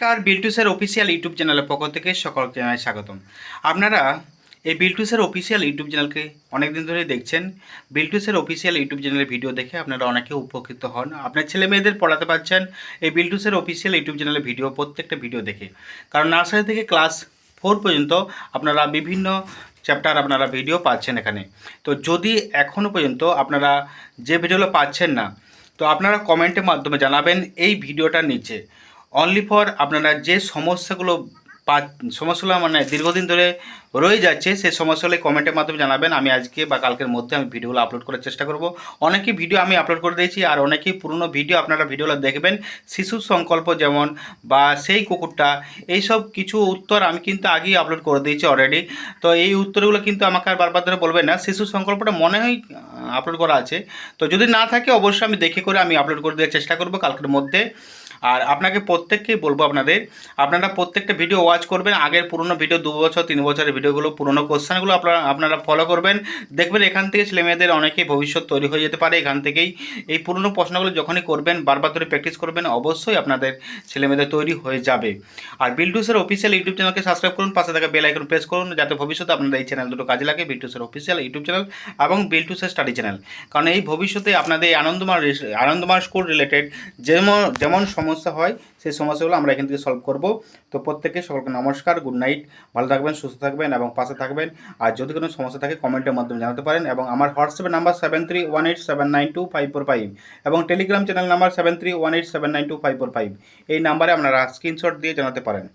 নমস্কার বিল্টুসের official YouTube চ্যানেলের পক্ষ থেকে সকলকে জানাই স্বাগতম। আপনারা এই বিল্টুসের অফিসিয়াল ইউটিউব চ্যানেলকে অনেক দিন ধরেই দেখছেন। বিল্টুসের অফিসিয়াল ইউটিউব চ্যানেলের ভিডিও দেখে আপনারা অনেকে উপকৃত হন। আপনার ছেলে মেয়েদের পড়াতে পারছেন এই বিল্টুসের অফিসিয়াল ইউটিউব চ্যানেলের ভিডিও প্রত্যেকটা ভিডিও দেখে। কারণ নার্সারি থেকে ক্লাস ফোর পর্যন্ত আপনারা বিভিন্ন চ্যাপ্টার আপনারা ভিডিও পাচ্ছেন এখানে। তো যদি এখনও পর্যন্ত আপনারা যে ভিডিওগুলো পাচ্ছেন না, তো আপনারা কমেন্টের মাধ্যমে জানাবেন এই ভিডিওটার নিচে। অনলি ফর আপনারা যে সমস্যাগুলো পা সমস্যাগুলো মানে দীর্ঘদিন ধরে রয়ে যাচ্ছে, সেই সমস্যাগুলো কমেন্টের মাধ্যমে জানাবেন। আমি আজকে বা কালকের মধ্যে আমি ভিডিওগুলো আপলোড করার চেষ্টা করব। অনেকই ভিডিও আমি আপলোড করে দিয়েছি আর অনেকেই পুরনো ভিডিও আপনারা ভিডিওগুলো দেখবেন। শিশু সংকল্প যেমন বা সেই কুকুরটা, এইসব কিছু উত্তর আমি কিন্তু আগেই আপলোড করে দিয়েছি অলরেডি তো এই উত্তরগুলো কিন্তু আমাকে আর বারবার ধরে বলবেন না। শিশু সংকল্পটা মনে হয় আপলোড করা আছে। তো যদি না থাকে, অবশ্যই আমি দেখে করে আমি আপলোড করে দেওয়ার চেষ্টা করব কালকের মধ্যে। আর আপনাকে প্রত্যেককেই বলব আপনাদের, আপনারা প্রত্যেকটা ভিডিও ওয়াচ করবেন, আগের পুরনো ভিডিও দু বছর, তিন বছরের ভিডিওগুলো পুরনো কোশ্চেনগুলো আপনারা আপনারা ফলো করবেন। দেখবেন এখান থেকে ছেলেমেয়েদের অনেকেই ভবিষ্যৎ তৈরি হয়ে যেতে পারে, এখান থেকেই এই পুরনো প্রশ্নগুলো যখনই করবেন, বারবার ধরে প্র্যাকটিস করবেন, অবশ্যই আপনাদের ছেলেমেয়েদের তৈরি হয়ে যাবে। আর বিল্টুসের অফিসিয়াল ইউটিউব চ্যানেলকে সাবস্ক্রাইব করুন, পাশে থাকা বেল আইকন প্রেস করুন, যাতে ভবিষ্যতে আপনারা এই চ্যানেল দুটো কাজে লাগে বিল্টুসের অফিসিয়াল ইউটিউব চ্যানেল এবং বিল্টুসের স্টাডি চ্যানেল কারণ এই ভবিষ্যতে আপনাদের আনন্দমার আনন্দমার স্কুল রিলেটেড যেমন যেমন সমস্যা হয়, সেই সমস্যাগুলো আমরা এখান থেকে সলভ করব। তো প্রত্যেকে সকলকে নমস্কার গুড নাইট ভালো থাকবেন, সুস্থ থাকবেন এবং পাশে থাকবেন। আর যদি কোনো সমস্যা থাকে, কমেন্টের মাধ্যমে জানাতে পারেন এবং আমার হোয়াটসঅ্যাপের number seven three one eight seven nine two five four five এবং Telegram channel number seven three one eight seven nine two five four five এই নাম্বারে আপনারা স্ক্রিনশট দিয়ে জানাতে পারেন।